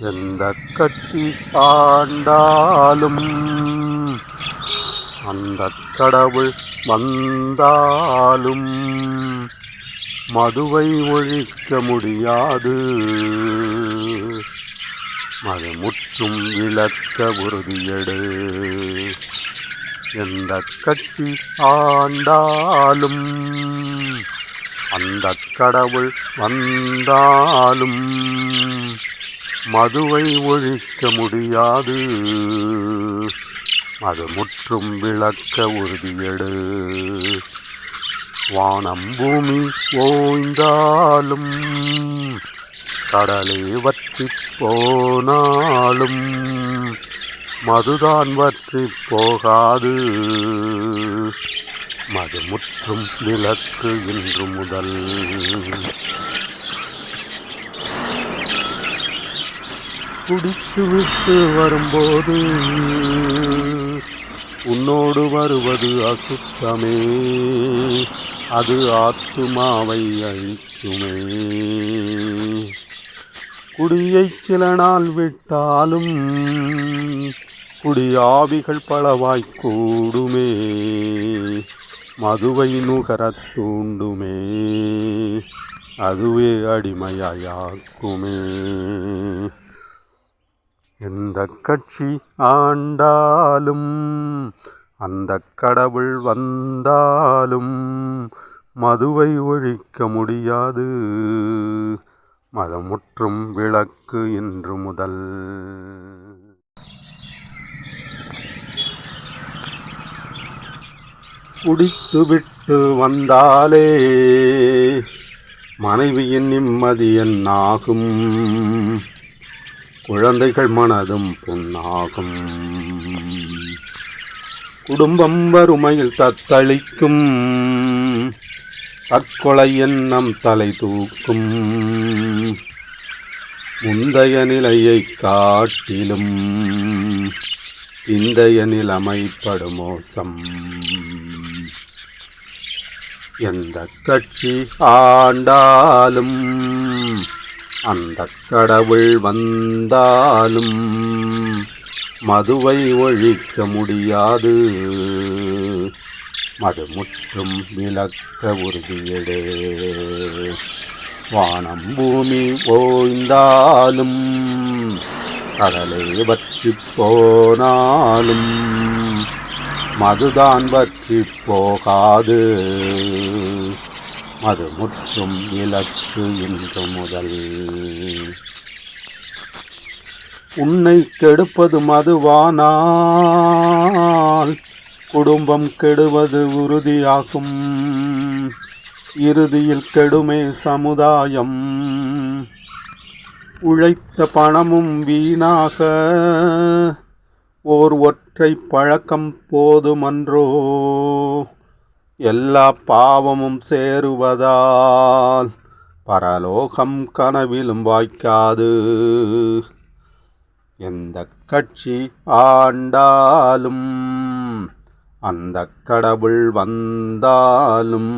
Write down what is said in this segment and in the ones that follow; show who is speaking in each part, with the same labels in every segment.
Speaker 1: எந்த கட்சி ஆண்டாலும் அந்த கடவுள் வந்தாலும் மதுவை ஒழிக்க முடியாது. அது முற்றும் விளக்க உறுதியெடு. எந்த கட்சி ஆண்டாலும் அந்த கடவுள் வந்தாலும் மதுவை ஒழிக்க முடியாது. அது முற்றும் விளக்க உறுதியெடு. வானம் பூமி ஓய்ந்தாலும் கடலே வற்றி போனாலும் மதுதான் வற்றி போகாது. மது முற்றும் விளக்கு இன்று முதல். குடித்து விட்டு வரும்போது உன்னோடு வருவது அசுத்தமே. அது ஆத்துமாவை அழிக்குமே. குடியை சில நாள் விட்டாலும் குடியாவிகள் பலவாய் கூடுமே. மதுவை நுகரத் தூண்டுமே. அதுவே அடிமையாக்குமே எந்த கட்சி ஆண்டாலும் அந்த கடவுள் வந்தாலும் மதுவை ஒழிக்க முடியாது. மதமுற்றும் விளக்கு இன்று முதல். குடித்துவிட்டு வந்தாலே மனைவியின் நிம்மதி என்னாகும்? குழந்தைகள் மனதும் பொன்னாகும். குடும்பம் வறுமையில் தத்தளிக்கும். தற்கொலை எண்ணம் தலை தூக்கும். முந்தைய நிலையை காட்டிலும் இந்தைய நிலைமைப்படு மோசம். எந்த கட்சி ஆண்டாலும் அந்த கடவுள் வந்தாலும் மதுவை ஒழிக்க முடியாது. மது முற்றும் விளக்க உறுதியடே. வானம் பூமி ஓய்ந்தாலும் கடலை வற்றி போனாலும் மதுதான் வற்றி போகாது. அது முற்றும் இலக்கு என்று முதல். உன்னை கெடுப்பது மதுவானால் குடும்பம் கெடுவது உறுதியாகும். இறுதியில் கெடுமே சமுதாயம். உழைத்த பணமும் வீணாக. ஓர் ஒற்றை பழக்கம் போதுமன்றோ? எல்லா பாவமும் சேருவதால் பரலோகம் கனவிலும் வாய்க்காது. எந்த கட்சி ஆண்டாலும் அந்த கடவுள் வந்தாலும்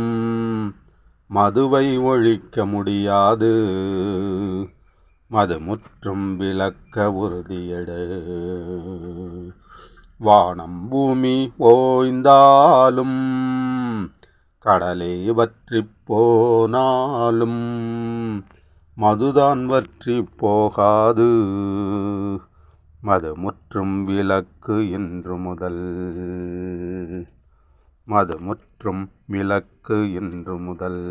Speaker 1: மதுவை ஒழிக்க முடியாது. மது முற்றும் விளக்க உறுதியெடு. வானம் பூமி ஓய்ந்தாலும் கடலே வற்றி போனாலும் மதுதான் வற்றி போகாது மது முற்றும் விளக்கு என்று முதல் மது முற்றும் விளக்கு என்று முதல்